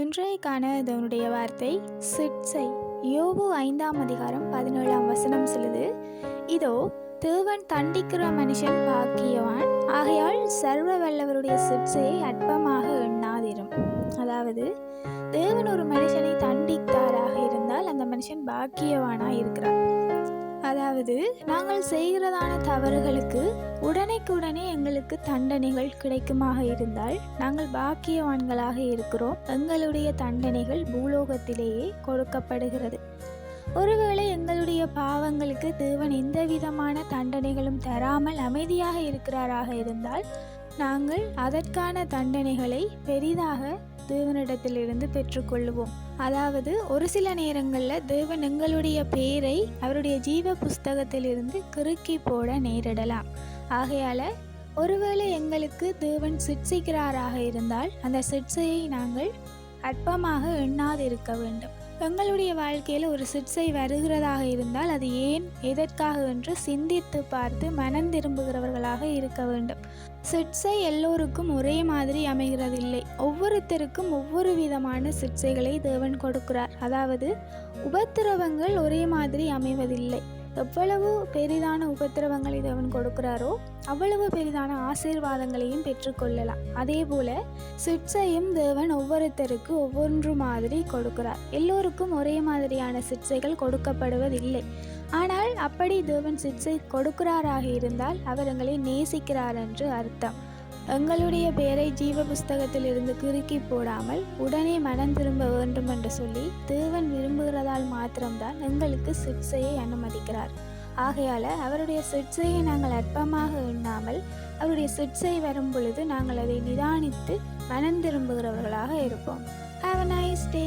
இன்றைக்கான இதனுடைய வார்த்தை சிட்சை யோபு ஐந்தாம் அதிகாரம் பதினேழாம் வசனம் சொல்லுது இதோ தேவன் தண்டிக்கிற மனுஷன் பாக்கியவான். ஆகையால் சர்வ வல்லவருடைய சிட்சையை அற்பமாக எண்ணாதிரும். அதாவது தேவன் ஒரு மனுஷனை தண்டித்தாராக இருந்தால் அந்த மனுஷன் பாக்கியவானாக இருக்கிறார் அதாவது நாங்கள் செய்கிறதான தவறுகளுக்கு உடனேக்குடனே எங்களுக்கு தண்டனைகள் கிடைக்குமாக இருந்தால் நாங்கள் பாக்கியவான்களாக இருக்கிறோம். எங்களுடைய தண்டனைகள் பூலோகத்திலேயே கொடுக்கப்படுகிறது. ஒருவேளை எங்களுடைய பாவங்களுக்கு தேவன் எந்த விதமான தண்டனைகளும் தராமல் அமைதியாக இருக்கிறாராக இருந்தால் நாங்கள் அதற்கான தண்டனைகளை பெரிதாக தேவனிடத்திலிருந்து பெற்றுக்கொள்ளுவோம். அதாவது ஒரு சில நேரங்களில் தேவன் எங்களுடைய பெயரை அவருடைய ஜீவ புஸ்தகத்திலிருந்து கிறுக்கி போட நேரிடலாம். ஆகையால் ஒருவேளை எங்களுக்கு தேவன் சிட்சிக்கிறாராக இருந்தால் அந்த சிட்சையை நாங்கள் அற்பமாக எண்ணாதிருக்க வேண்டும். எங்களுடைய வாழ்க்கையில் ஒரு சிற்சை வருகிறதாக இருந்தால் அது ஏன் எதற்காக என்று சிந்தித்து பார்த்து மனம் திரும்புகிறவர்களாக இருக்க வேண்டும். சிற்சை எல்லோருக்கும் ஒரே மாதிரி அமைகிறதில்லை. ஒவ்வொருத்தருக்கும் ஒவ்வொரு விதமான சிற்சைகளை தேவன் கொடுக்கிறார். அதாவது உபத்திரவங்கள் ஒரே மாதிரி அமைவதில்லை. எவ்வளவு பெரிதான உபத்திரவங்களை தேவன் கொடுக்கிறாரோ அவ்வளவு பெரிதான ஆசீர்வாதங்களையும் பெற்றுக்கொள்ளலாம். அதே போல சிட்சையும் தேவன் ஒவ்வொருத்தருக்கு ஒவ்வொன்று மாதிரி கொடுக்கிறார். எல்லோருக்கும் ஒரே மாதிரியான சிட்சைகள் கொடுக்கப்படுவதில்லை. ஆனால் அப்படி தேவன் சிட்சை கொடுக்கிறாராக இருந்தால் அவர் எங்களை நேசிக்கிறார் என்று அர்த்தம். எங்களுடைய பெயரை ஜீவ புஸ்தகத்தில் இருந்து கிறுக்கி போடாமல் உடனே மனம் திரும்ப வேண்டும் என்று சொல்லி தேவன் விரும்புகிறதால் மாத்திரம்தான் எங்களுக்கு சிட்சையை அனுமதிக்கிறார். ஆகையால் அவருடைய சிட்சையை நாங்கள் அற்பமாக எண்ணாமல் அவருடைய சிட்சை வரும் பொழுது நாங்கள் அதை நிதானித்து மனம் திரும்புகிறவர்களாக இருப்போம். Have a nice day